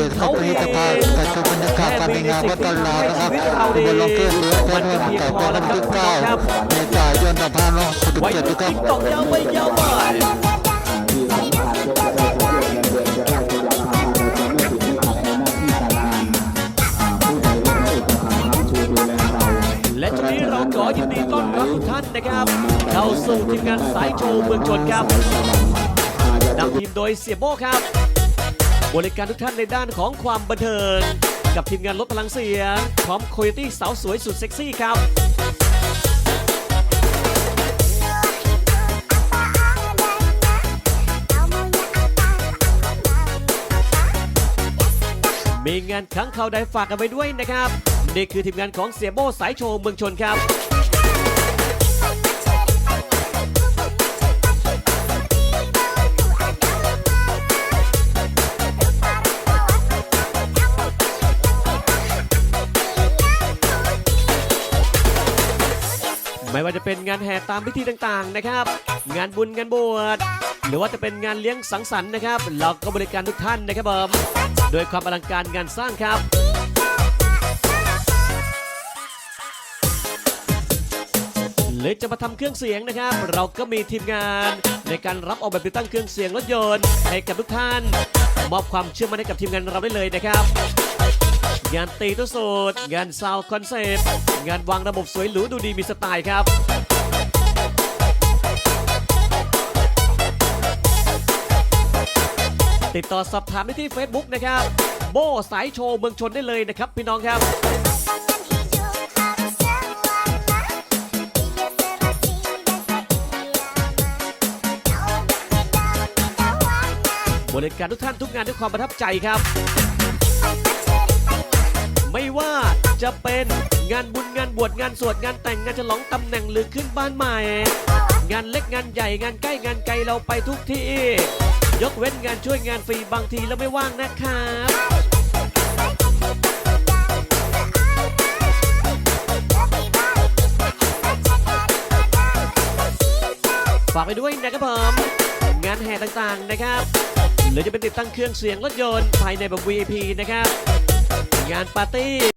คือเขาเองแต่คือบรรยากาศการในงานวัดตลาดนะครับบลลงเกลือเสือนวันแต่วันที่เก้าเมษายนสองพันสิบไว้เจ็ดนะครับตกยาวไปยาวไปที่สำคัญก็จะได้ผลเงินเดือนจะได้ขยับทำงานจะไม่ติดไม่ขัดในหน้าที่การงานอ่าผู้ใดที่ให้อุปถัมภ์คำชูดูแลเราและช่วงนี้เราขอยินดีต้อนรับทุกท่านนะครับ เข้าสู่ทีมงานสายโชว์เมืองชนครับนำทีมโดยเสียโบครับ บริการทุกท่านในด้านของความบันเทิง กับทีมงานลดพลังเสียง พร้อมโคโยตี้สาวสวยสุดเซ็กซี่ครับมีงานครั้งข่าวใดฝากกันไว้ด้วยนะครับ นี่คือทีมงานของเสียโบสายโชว์เมืองชนครับ ไม่ว่าจะเป็นงานแห่ตามพิธีต่างๆนะครับ งานบุญงานบวชหรือว่าจะเป็นงานเลี้ยงสังสรรค์นะครับ เราก็บริการทุกท่านนะครับผมโดยความอลังการงานสร้างครับหรือจะมาทำเครื่องเสียงนะครับ เราก็มีทีมงานในการรับออกแบบติดตั้งเครื่องเสียงรถยนต์ให้กับทุกท่าน มอบความเชื่อมั่นให้กับทีมงานเราได้เลยนะครับ งานตีตัวสูตร งานซาวคอนเซปต์ งานวางระบบสวยหรูดูดีมีสไตล์ครับติดต่อสอบถามได้ที่ Facebook นะครับ โบสายโชว์เมืองชนได้เลยนะครับ พี่น้องครับบริการทุกท่านทุกงานด้วยความประทับใจครับ ไม่ว่าจะเป็นงานบุญงานบวชงานสวดงานแต่งงานฉลองตำแหน่งหรือขึ้นบ้านใหม่ งานเล็กงานใหญ่งานใกล้งานไกลเราไปทุกที่ ยกเว้นงานช่วยงานฟรีบางทีเราไม่ว่างนะครับฝากไปด้วยนะครับผมงานแห่ต่างๆนะครับหรือจะเป็นติดตั้งเครื่องเสียงรถยนต์ภายในแบบ VIP นะครับ งานปาร์ตี้